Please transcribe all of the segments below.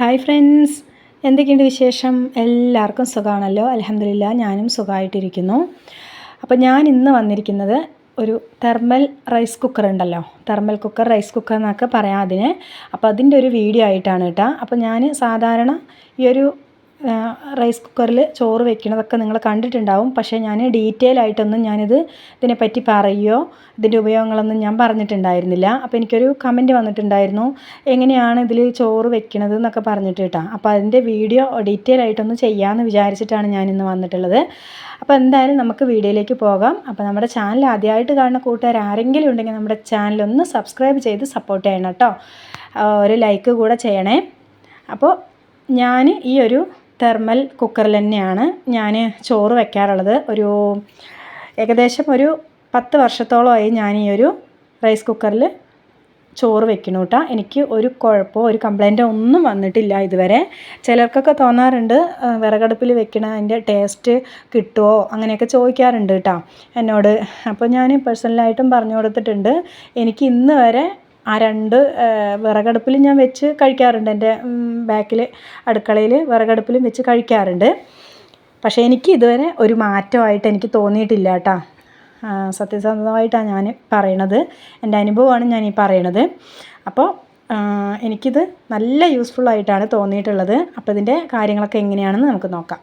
Hi friends. എന്തൊക്കെയുണ്ട് വിശേഷം? എല്ലാവർക്കും സുഖമാണല്ലോ. അലഹമില്ല ഞാനും സുഖമായിട്ടിരിക്കുന്നു. അപ്പോൾ ഞാൻ ഇന്ന് വന്നിരിക്കുന്നത് ഒരു തെർമൽ റൈസ് കുക്കർ ഉണ്ടല്ലോ. തെർമൽ കുക്കർ റൈസ് കുക്കർ എന്നൊക്കെ പറയാം അതിന്. അപ്പോൾ അതിന്റെ ഒരു വീഡിയോ ആയിട്ടാണ് കേട്ടോ. അപ്പോൾ ഞാൻ സാധാരണ ഈ ഒരു റൈസ് കുക്കറിൽ ചോറ് വെക്കണതൊക്കെ നിങ്ങൾ കണ്ടിട്ടുണ്ടാവും. പക്ഷേ ഞാൻ ഡീറ്റെയിൽ ആയിട്ടൊന്നും ഞാനിത് ഇതിനെപ്പറ്റി പറയുകയോ ഇതിന്റെ ഉപയോഗങ്ങളൊന്നും ഞാൻ പറഞ്ഞിട്ടുണ്ടായിരുന്നില്ല. അപ്പോൾ എനിക്കൊരു കമന്റ് വന്നിട്ടുണ്ടായിരുന്നു എങ്ങനെയാണ് ഇതിൽ ചോറ് വെക്കണത് എന്നൊക്കെ പറഞ്ഞിട്ട് കേട്ടോ. അപ്പോൾ അതിന്റെ വീഡിയോ ഡീറ്റെയിൽ ആയിട്ടൊന്ന് ചെയ്യാമെന്ന് വിചാരിച്ചിട്ടാണ് ഞാനിന്ന് വന്നിട്ടുള്ളത്. അപ്പോൾ എന്തായാലും നമുക്ക് വീഡിയോയിലേക്ക് പോകാം. അപ്പോൾ നമ്മുടെ ചാനൽ ആദ്യമായിട്ട് കാണുന്ന കൂട്ടുകാർ ആരെങ്കിലും ഉണ്ടെങ്കിൽ നമ്മുടെ ചാനൽ ഒന്ന് സബ്സ്ക്രൈബ് ചെയ്ത് സപ്പോർട്ട് ചെയ്യണം കേട്ടോ. ഒരു ലൈക്ക് കൂടെ ചെയ്യണേ. അപ്പോൾ ഞാൻ ഈ ഒരു തെർമൽ കുക്കറിൽ തന്നെയാണ് ഞാൻ ചോറ് വയ്ക്കാറുള്ളത് ഒരു ഏകദേശം ഒരു പത്ത് വർഷത്തോളമായി ഞാൻ ഈ ഒരു റൈസ് കുക്കറിൽ ചോറ് വെക്കണം കേട്ടോ എനിക്ക് ഒരു കുഴപ്പമോ ഒരു കംപ്ലൈന്റോ ഒന്നും വന്നിട്ടില്ല ഇതുവരെ. ചിലർക്കൊക്കെ തോന്നാറുണ്ട് വിറകടുപ്പിൽ വെക്കണ അതിന്റെ ടേസ്റ്റ് കിട്ടുമോ അങ്ങനെയൊക്കെ ചോദിക്കാറുണ്ട് കേട്ടോ എന്നോട്. അപ്പോൾ ഞാൻ പേഴ്സണലായിട്ടും പറഞ്ഞു കൊടുത്തിട്ടുണ്ട് എനിക്ക് ഇന്ന് വരെ ആ രണ്ട് വിറകടുപ്പിൽ ഞാൻ വെച്ച് കഴിക്കാറുണ്ട്. എന്റെ ബാക്കിൽ അടുക്കളയിൽ വിറകടുപ്പിലും വെച്ച് കഴിക്കാറുണ്ട്. പക്ഷേ എനിക്ക് ഇതുവരെ ഒരു മാറ്റമായിട്ട് എനിക്ക് തോന്നിയിട്ടില്ല കേട്ടോ. സത്യസന്ധമായിട്ടാണ് ഞാൻ പറയണത്. എന്റെ അനുഭവമാണ് ഞാൻ ഈ പറയണത്. അപ്പോൾ എനിക്കിത് നല്ല യൂസ്ഫുള്ളായിട്ടാണ് തോന്നിയിട്ടുള്ളത്. അപ്പോൾ ഇതിന്റെ കാര്യങ്ങളൊക്കെ എങ്ങനെയാണെന്ന് നമുക്ക് നോക്കാം.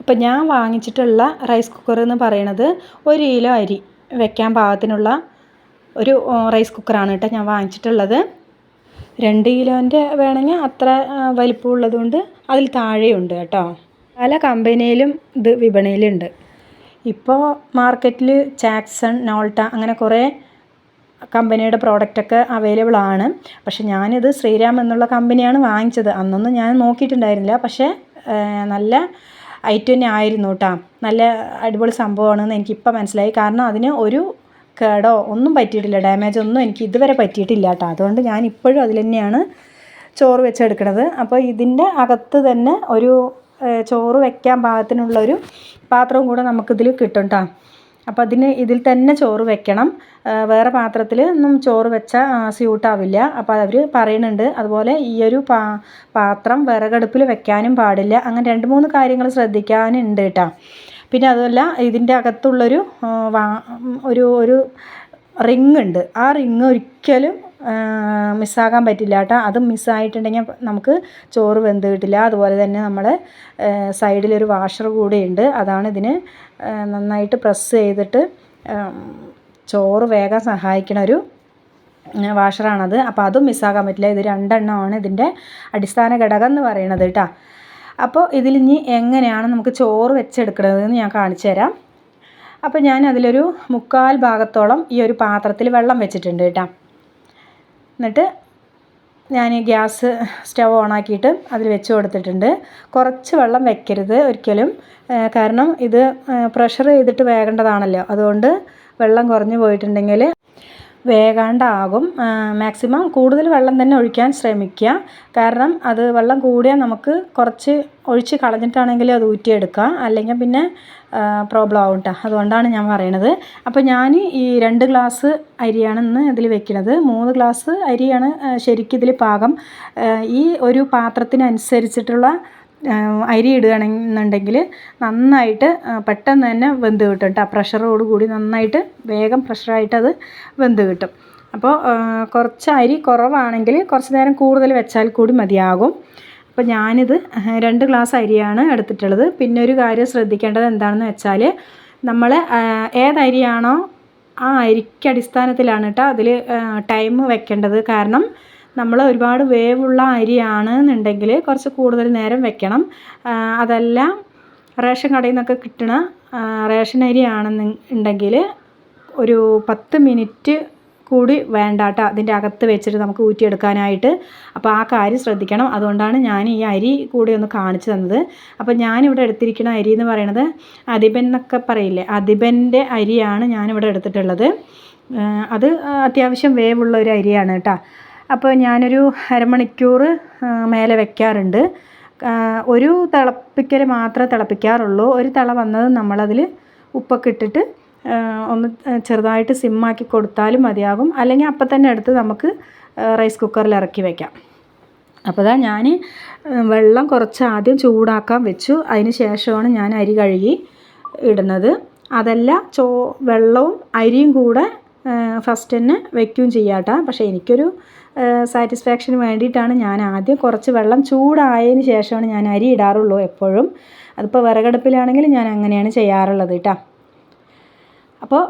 അപ്പോൾ ഞാൻ വാങ്ങിച്ചിട്ടുള്ള റൈസ് കുക്കർ എന്ന് പറയണത് ഒരു കിലോ അരി വെക്കാൻ പാകത്തിനുള്ള ഒരു റൈസ് കുക്കറാണ് കേട്ടോ ഞാൻ വാങ്ങിച്ചിട്ടുള്ളത്. രണ്ട് കിലോന്റെ വേണമെങ്കിൽ അത്ര വലിപ്പമുള്ളത് കൊണ്ട് അതിൽ താഴെയുണ്ട് കേട്ടോ. പല കമ്പനിയിലും ഇത് വിപണിയിലുണ്ട്. ഇപ്പോൾ മാർക്കറ്റിൽ ചാക്സൺ നോൾട്ട അങ്ങനെ കുറേ കമ്പനിയുടെ പ്രോഡക്റ്റൊക്കെ അവൈലബിൾ ആണ്. പക്ഷെ ഞാനിത് ശ്രീരാം എന്നുള്ള കമ്പനിയാണ് വാങ്ങിച്ചത്. അന്നൊന്നും ഞാൻ നോക്കിയിട്ടുണ്ടായിരുന്നില്ല. പക്ഷേ നല്ല ഐറ്റം തന്നെ ആയിരുന്നു കേട്ടോ. നല്ല അടിപൊളി സംഭവമാണെന്ന് എനിക്കിപ്പോൾ മനസ്സിലായി. കാരണം അതിന് ഒരു കേടോ ഒന്നും പറ്റിയിട്ടില്ല. ഡാമേജ് ഒന്നും എനിക്ക് ഇതുവരെ പറ്റിയിട്ടില്ല കേട്ടോ അതുകൊണ്ട് ഞാൻ ഇപ്പോഴും അതിൽ തന്നെയാണ് ചോറ് വെച്ചെടുക്കുന്നത്. അപ്പോൾ ഇതിന്റെ അകത്ത് തന്നെ ഒരു ചോറ് വെക്കാൻ പാകത്തിനുള്ളൊരു പാത്രവും കൂടെ നമുക്കിതിൽ കിട്ടും കേട്ടോ അപ്പോൾ അതിന് ഇതിൽ തന്നെ ചോറ് വെക്കണം. വേറെ പാത്രത്തിൽ ഒന്നും ചോറ് വെച്ചാൽ സ്യൂട്ടാവില്ല അപ്പോൾ അവർ പറയുന്നുണ്ട്. അതുപോലെ ഈ ഒരു പാ പാത്രം വിറകടുപ്പിൽ വെക്കാനും പാടില്ല. അങ്ങനെ രണ്ട് മൂന്ന് കാര്യങ്ങൾ ശ്രദ്ധിക്കാനുണ്ട് കേട്ടോ പിന്നെ അതുമല്ല ഇതിന്റെ അകത്തുള്ളൊരു ഒരു ഒരു റിങ് ഉണ്ട് ആ റിങ് ഒരിക്കലും മിസ്സാകാൻ പറ്റില്ല കേട്ടോ. അത് മിസ്സായിട്ടുണ്ടെങ്കിൽ നമുക്ക് ചോറ് വെന്ത് കിട്ടില്ല. അതുപോലെ തന്നെ നമ്മുടെ സൈഡിലൊരു വാഷർ കൂടെയുണ്ട്. അതാണ് ഇതിന് നന്നായിട്ട് പ്രസ് ചെയ്തിട്ട് ചോറ് വേഗം സഹായിക്കണ ഒരു വാഷറാണത്. അപ്പോൾ അതും മിസ്സാകാൻ പറ്റില്ല. ഇത് രണ്ടെണ്ണമാണ് ഇതിന്റെ അടിസ്ഥാന ഘടകം എന്ന് പറയുന്നത് കേട്ടോ. അപ്പോൾ ഇതിൽ ഇനി എങ്ങനെയാണ് നമുക്ക് ചോറ് വെച്ചെടുക്കണതെന്ന് ഞാൻ കാണിച്ചു തരാം. അപ്പോൾ ഞാൻ അതിലൊരു മുക്കാൽ ഭാഗത്തോളം ഈ ഒരു പാത്രത്തിൽ വെള്ളം വെച്ചിട്ടുണ്ട് കേട്ടോ. എന്നിട്ട് ഞാൻ ഗ്യാസ് സ്റ്റവ് ഓണാക്കിയിട്ട് അതിൽ വെച്ച് കൊടുത്തിട്ടുണ്ട്. കുറച്ച് വെള്ളം വെക്കരുത് ഒരിക്കലും. കാരണം ഇത് പ്രഷർ ചെയ്തിട്ട് വേകേണ്ടതാണല്ലോ. അതുകൊണ്ട് വെള്ളം കുറഞ്ഞു പോയിട്ടുണ്ടെങ്കിൽ വേകാണ്ടാകും മാക്സിമം കൂടുതൽ വെള്ളം തന്നെ ഒഴിക്കാൻ ശ്രമിക്കുക. കാരണം അത് വെള്ളം കൂടിയാൽ നമുക്ക് കുറച്ച് ഒഴിച്ച് കളഞ്ഞിട്ടാണെങ്കിൽ അത് ഊറ്റിയെടുക്കാം അല്ലെങ്കിൽ പിന്നെ പ്രോബ്ലം ആവും കേട്ടോ അതുകൊണ്ടാണ് ഞാൻ പറയണത്. അപ്പോൾ ഞാൻ ഈ രണ്ട് ഗ്ലാസ് അരിയാണ് ഇന്ന് ഇതിൽ വെക്കുന്നത് മൂന്ന് ഗ്ലാസ് അരിയാണ് ശരിക്കും ഇതിൽ പാകം. ഈ ഒരു പാത്രത്തിനനുസരിച്ചിട്ടുള്ള അരി ഇടുകയാണെന്നുണ്ടെങ്കിൽ നന്നായിട്ട് പെട്ടെന്ന് തന്നെ വെന്ത് കിട്ടും കേട്ടോ. പ്രഷറോട് കൂടി നന്നായിട്ട് വേഗം പ്രഷറായിട്ട് അത് വെന്ത് കിട്ടും. അപ്പോൾ കുറച്ച് അരി കുറവാണെങ്കിൽ കുറച്ച് നേരം കൂടുതൽ വെച്ചാൽ കൂടി മതിയാകും. അപ്പോൾ ഞാനിത് രണ്ട് ഗ്ലാസ് അരിയാണ് എടുത്തിട്ടുള്ളത്. പിന്നെ ഒരു കാര്യം ശ്രദ്ധിക്കേണ്ടത് എന്താണെന്ന് വെച്ചാൽ നമ്മൾ ഏതരിയാണോ ആ അരിക്ക് അടിസ്ഥാനത്തിലാണ് കേട്ടോ അതിൽ ടൈം വെക്കേണ്ടത്. കാരണം നമ്മൾ ഒരുപാട് വേവുള്ള അരിയാണ് എന്നുണ്ടെങ്കിൽ കുറച്ച് കൂടുതൽ നേരം വെക്കണം. അതല്ല റേഷൻ കടയിൽ നിന്നൊക്കെ കിട്ടണ റേഷൻ അരി ആണെന്നുണ്ടെങ്കിൽ ഒരു പത്ത് മിനിറ്റ് കൂടി വേണ്ട കേട്ടോ അതിന്റെ അകത്ത് വെച്ചിട്ട് നമുക്ക് ഊറ്റിയെടുക്കാനായിട്ട്. അപ്പോൾ ആ കാര്യം ശ്രദ്ധിക്കണം. അതുകൊണ്ടാണ് ഞാൻ ഈ അരി കൂടി ഒന്ന് കാണിച്ചു തന്നത്. അപ്പോൾ ഞാനിവിടെ എടുത്തിരിക്കുന്ന അരി എന്ന് പറയുന്നത് അതിബൻ എന്നൊക്കെ പറയില്ലേ? അതിബന്റെ അരിയാണ് ഞാനിവിടെ എടുത്തിട്ടുള്ളത്. അത് അത്യാവശ്യം വേവുള്ള ഒരു അരിയാണ് കേട്ടോ. അപ്പോൾ ഞാനൊരു അരമണിക്കൂർ മേലെ വെക്കാറുണ്ട്. ഒരു തിളപ്പിക്കൽ മാത്രമേ തിളപ്പിക്കാറുള്ളൂ. ഒരു തിള വന്നത് നമ്മളതിൽ ഉപ്പൊക്കെ ഇട്ടിട്ട് ഒന്ന് ചെറുതായിട്ട് സിമ്മാക്കി കൊടുത്താലും മതിയാകും. അല്ലെങ്കിൽ അപ്പം തന്നെ എടുത്ത് നമുക്ക് റൈസ് കുക്കറിൽ ഇറക്കി വയ്ക്കാം അപ്പോൾ ഇതാ ഞാൻ വെള്ളം കുറച്ച് ആദ്യം ചൂടാക്കാൻ വെച്ചു. അതിന് ശേഷമാണ് ഞാൻ അരി കഴുകി ഇടുന്നത്. അതല്ല ചോ വെള്ളവും അരിയും കൂടെ ഫസ്റ്റ് തന്നെ വെക്കുകയും ചെയ്യാട്ടോ. പക്ഷേ എനിക്കൊരു സാറ്റിസ്ഫാക്ഷന് വേണ്ടിയിട്ടാണ് ഞാൻ ആദ്യം കുറച്ച് വെള്ളം ചൂടായതിന് ശേഷമാണ് ഞാൻ അരി ഇടാറുള്ളൂ എപ്പോഴും. അതിപ്പോൾ വിറകടുപ്പിലാണെങ്കിൽ ഞാൻ അങ്ങനെയാണ് ചെയ്യാറുള്ളത് കേട്ടോ അപ്പോൾ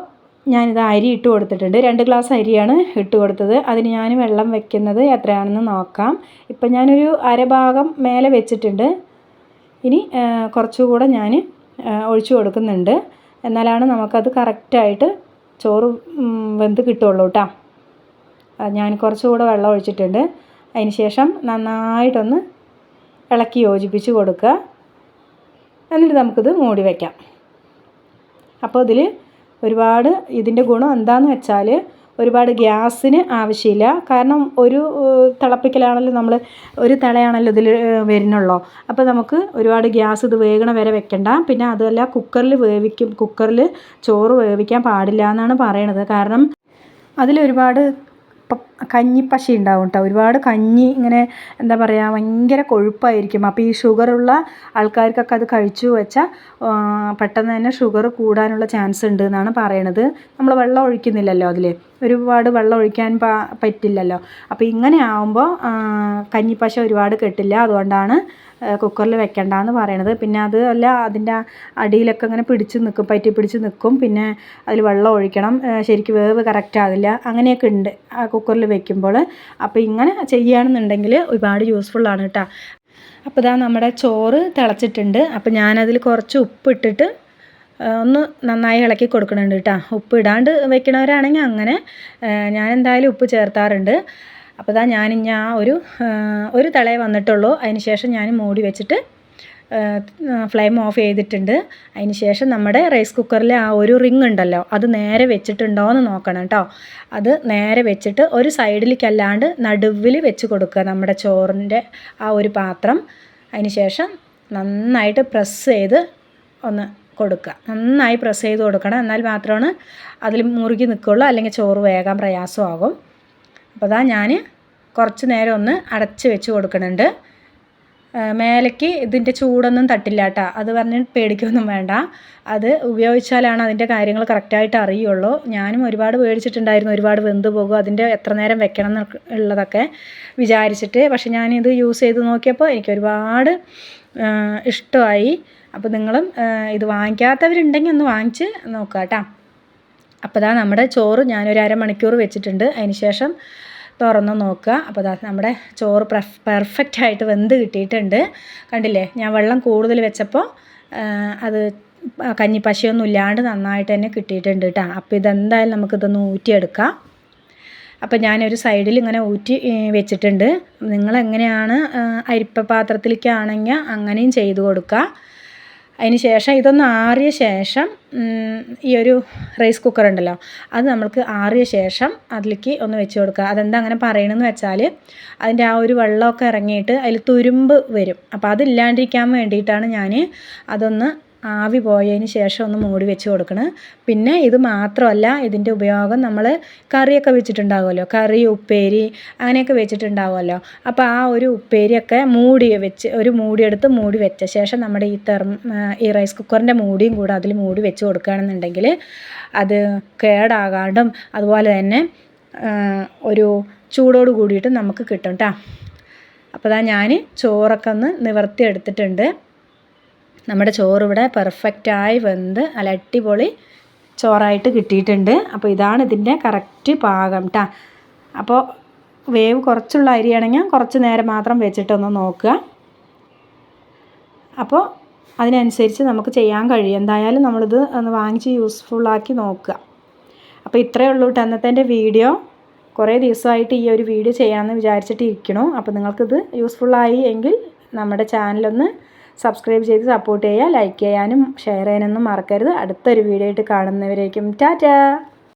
ഞാനിത് അരി ഇട്ട് കൊടുത്തിട്ടുണ്ട്. രണ്ട് ഗ്ലാസ് അരിയാണ് ഇട്ട് കൊടുത്തത്. അതിന് ഞാൻ വെള്ളം വെക്കുന്നത് എത്രയാണെന്ന് നോക്കാം. ഇപ്പം ഞാനൊരു അരഭാഗം മേലെ വെച്ചിട്ടുണ്ട്. ഇനി കുറച്ചുകൂടെ ഞാൻ ഒഴിച്ചു കൊടുക്കുന്നുണ്ട്. എന്നാലാണ് നമുക്കത് കറക്റ്റായിട്ട് ചോറ് വെന്ത് കിട്ടുള്ളൂ കേട്ടോ ഞാൻ കുറച്ചുകൂടെ വെള്ളം ഒഴിച്ചിട്ടുണ്ട്. അതിന് ശേഷം നന്നായിട്ടൊന്ന് ഇളക്കി യോജിപ്പിച്ച് കൊടുക്കുക. എന്നിട്ട് നമുക്കിത് മൂടി വയ്ക്കാം അപ്പോൾ ഇതിൽ ഒരുപാട് ഇതിന്റെ ഗുണം എന്താണെന്ന് വെച്ചാൽ ഒരുപാട് ഗ്യാസിന് ആവശ്യമില്ല. കാരണം ഒരു തിളപ്പിക്കലാണല്ലോ നമ്മൾ ഒരു തിളയാണല്ലോ ഇതിൽ വരുന്നുള്ളൂ. അപ്പോൾ നമുക്ക് ഒരുപാട് ഗ്യാസ് ഇത് വേഗണ വരെ വെക്കണ്ട. പിന്നെ അതുമല്ല കുക്കറിൽ വേവിക്കും കുക്കറിൽ ചോറ് വേവിക്കാൻ പാടില്ല എന്നാണ് പറയണത്. കാരണം അതിൽ ഒരുപാട് കഞ്ഞിപ്പശ ഉണ്ടാവും കേട്ടോ. ഒരുപാട് കഞ്ഞി ഇങ്ങനെ എന്താ പറയുക ഭയങ്കര കൊഴുപ്പായിരിക്കും. അപ്പോൾ ഈ ഷുഗറുള്ള ആൾക്കാർക്കൊക്കെ അത് കഴിച്ചു വെച്ചാൽ പെട്ടെന്ന് തന്നെ ഷുഗർ കൂടാനുള്ള ചാൻസ് ഉണ്ട് എന്നാണ് പറയണത്. നമ്മൾ വെള്ളം ഒഴിക്കുന്നില്ലല്ലോ അതിൽ ഒരുപാട് വെള്ളം ഒഴിക്കാൻ പറ്റില്ലല്ലോ. അപ്പോൾ ഇങ്ങനെ ആവുമ്പോൾ കഞ്ഞിപ്പശ ഒരുപാട് കെട്ടില്ല. അതുകൊണ്ടാണ് കുക്കറിൽ വെക്കണ്ടെന്ന് പറയണത്. പിന്നെ അത് അല്ല അതിന്റെ അടിയിലൊക്കെ ഇങ്ങനെ പിടിച്ച് നിൽക്കും പറ്റി പിടിച്ച് നിൽക്കും പിന്നെ അതിൽ വെള്ളം ഒഴിക്കണം. ശരിക്കും വേവ് കറക്റ്റ് ആകില്ല അങ്ങനെയൊക്കെ ഉണ്ട് ആ കുക്കറിൽ വെക്കുമ്പോൾ. അപ്പോൾ ഇങ്ങനെ ചെയ്യുകയാണെന്നുണ്ടെങ്കിൽ ഒരുപാട് യൂസ്ഫുള്ളാണ് കേട്ടോ അപ്പോൾ ഇതാ നമ്മുടെ ചോറ് തിളച്ചിട്ടുണ്ട്. അപ്പോൾ ഞാനതിൽ കുറച്ച് ഉപ്പിട്ടിട്ട് ഒന്ന് നന്നായി ഇളക്കി കൊടുക്കണുണ്ട് കേട്ടോ ഉപ്പ് ഇടാണ്ട് വെക്കണവരാണെങ്കിൽ അങ്ങനെ ഞാൻ എന്തായാലും ഉപ്പ് ചേർത്താറുണ്ട്. അപ്പോൾ ഇതാ ഞാനിഞ്ഞ ആ ഒരു ഒരു തിളയെ വന്നിട്ടുള്ളൂ. അതിന് ശേഷം ഞാൻ മൂടി വെച്ചിട്ട് ഫ്ലെയിം ഓഫ് ചെയ്തിട്ടുണ്ട്. അതിന് ശേഷം നമ്മുടെ റൈസ് കുക്കറിലെ ആ ഒരു റിങ് ഉണ്ടല്ലോ അത് നേരെ വെച്ചിട്ടുണ്ടോ എന്ന് നോക്കണം കേട്ടോ അത് നേരെ വെച്ചിട്ട് ഒരു സൈഡിലേക്കല്ലാണ്ട് നടുവിൽ വെച്ച് കൊടുക്കുക നമ്മുടെ ചോറിന്റെ ആ ഒരു പാത്രം. അതിന് ശേഷം നന്നായിട്ട് പ്രസ് ചെയ്ത് ഒന്ന് കൊടുക്കുക. നന്നായി പ്രസ് ചെയ്ത് കൊടുക്കണം. എന്നാൽ മാത്രമാണ് അതിൽ മുറുകി നിൽക്കുകയുള്ളൂ അല്ലെങ്കിൽ ചോറ് വേഗം പ്രയാസമാകും. അപ്പോൾ അതാ ഞാൻ കുറച്ച് നേരം ഒന്ന് അടച്ച് വെച്ച് കൊടുക്കുന്നുണ്ട്. മേലേക്ക് ഇതിന്റെ ചൂടൊന്നും തട്ടില്ല കേട്ടോ. അത് പറഞ്ഞ് പേടിക്കൊന്നും വേണ്ട. അത് ഉപയോഗിച്ചാലാണ് അതിന്റെ കാര്യങ്ങൾ കറക്റ്റായിട്ട് അറിയുള്ളൂ. ഞാനും ഒരുപാട് പേടിച്ചിട്ടുണ്ടായിരുന്നു ഒരുപാട് വെന്ത് പോകും അതിന്റെ എത്ര നേരം വെക്കണം ഉള്ളതൊക്കെ വിചാരിച്ചിട്ട്. പക്ഷെ ഞാനിത് യൂസ് ചെയ്ത് നോക്കിയപ്പോൾ എനിക്ക് ഒരുപാട് ഇഷ്ടമായി. അപ്പോൾ നിങ്ങളും ഇത് വാങ്ങിക്കാത്തവരുണ്ടെങ്കിൽ ഒന്ന് വാങ്ങിച്ച് നോക്കുക കേട്ടോ. അപ്പോൾ ഇതാ നമ്മുടെ ചോറ് ഞാനൊരു അരമണിക്കൂർ വെച്ചിട്ടുണ്ട്. അതിന് ശേഷം തുറന്ന് നോക്കുക. അപ്പോൾ അതാ നമ്മുടെ ചോറ് പെർഫെക്റ്റ് ആയിട്ട് വെന്ത് കിട്ടിയിട്ടുണ്ട്. കണ്ടില്ലേ? ഞാൻ വെള്ളം കൂടുതൽ വെച്ചപ്പോൾ അത് കഞ്ഞിപ്പശയൊന്നും ഇല്ലാണ്ട് നന്നായിട്ട് തന്നെ കിട്ടിയിട്ടുണ്ട് കേട്ടോ അപ്പോൾ ഇതെന്തായാലും നമുക്കിതൊന്ന് ഊറ്റിയെടുക്കാം. അപ്പോൾ ഞാനൊരു സൈഡിൽ ഇങ്ങനെ ഊറ്റി വെച്ചിട്ടുണ്ട്. നിങ്ങളെങ്ങനെയാണ് അരിപ്പ പാത്രത്തിലേക്കാണെങ്കിൽ അങ്ങനെയും ചെയ്ത് കൊടുക്കുക. അതിന് ശേഷം ഇതൊന്ന് ആറിയ ശേഷം ഈ ഒരു റൈസ് കുക്കർ ഉണ്ടല്ലോ അത് നമ്മൾക്ക് ആറിയ ശേഷം അതിലേക്ക് ഒന്ന് വെച്ച് കൊടുക്കുക. അതെന്താ അങ്ങനെ പറയണമെന്ന് വെച്ചാൽ അതിന്റെ ആ ഒരു വെള്ളമൊക്കെ ഇറങ്ങിയിട്ട് അതിൽ തുരുമ്പ് വരും. അപ്പോൾ അതില്ലാണ്ടിരിക്കാൻ വേണ്ടിയിട്ടാണ് ഞാൻ അതൊന്ന് ആവി പോയതിന് ശേഷം ഒന്ന് മൂടി വെച്ച് കൊടുക്കണം. പിന്നെ ഇത് മാത്രമല്ല ഇതിന്റെ ഉപയോഗം നമ്മൾ കറിയൊക്കെ വെച്ചിട്ടുണ്ടാകുമല്ലോ കറി ഉപ്പേരി അങ്ങനെയൊക്കെ വെച്ചിട്ടുണ്ടാകുമല്ലോ അപ്പോൾ ആ ഒരു ഉപ്പേരിയൊക്കെ മൂടി വെച്ച് ഒരു മൂടിയെടുത്ത് മൂടി വെച്ച ശേഷം നമ്മുടെ ഈ തെർമ ഈ റൈസ് കുക്കറിന്റെ മൂടിയും കൂടെ അതിൽ മൂടി വെച്ച് കൊടുക്കുകയാണെന്നുണ്ടെങ്കിൽ അത് കേടാകാണ്ടും അതുപോലെ തന്നെ ഒരു ചൂടോട് കൂടിയിട്ട് നമുക്ക് കിട്ടും കേട്ടോ. അപ്പോൾ ഞാൻ ചോറൊക്കെ ഒന്ന് നിവർത്തി എടുത്തിട്ടുണ്ട് നമ്മുടെ ചോറ് ഇവിടെ പെർഫെക്റ്റായി വെന്ത് അല്ല അടിപൊളി ചോറായിട്ട് കിട്ടിയിട്ടുണ്ട്. അപ്പോൾ ഇതാണ് ഇതിന്റെ കറക്റ്റ് പാകം കേട്ടോ അപ്പോൾ വേവ് കുറച്ചുള്ള അരിയാണെങ്കിൽ കുറച്ച് നേരം മാത്രം വെച്ചിട്ടൊന്ന് നോക്കുക. അപ്പോൾ അതിനനുസരിച്ച് നമുക്ക് ചെയ്യാൻ കഴിയും. എന്തായാലും നമ്മളിത് ഒന്ന് വാങ്ങിച്ച് യൂസ്ഫുള്ളാക്കി നോക്കുക. അപ്പോൾ ഇത്രയേ ഉള്ളൂ കേട്ടോ അന്നത്തെ വീഡിയോ. കുറേ ദിവസമായിട്ട് ഈ ഒരു വീഡിയോ ചെയ്യാമെന്ന് വിചാരിച്ചിട്ട് ഇരിക്കണു അപ്പോൾ നിങ്ങൾക്കിത് യൂസ്ഫുള്ളായി എങ്കിൽ നമ്മുടെ ചാനലൊന്ന് സബ്സ്ക്രൈബ് ചെയ്ത് സപ്പോർട്ട് ചെയ്യുക ലൈക്ക് ചെയ്യാനും ഷെയർ ചെയ്യാനൊന്നും മറക്കരുത്. അടുത്തൊരു വീഡിയോ ആയിട്ട് കാണുന്നവരേക്കും ടാറ്റാ!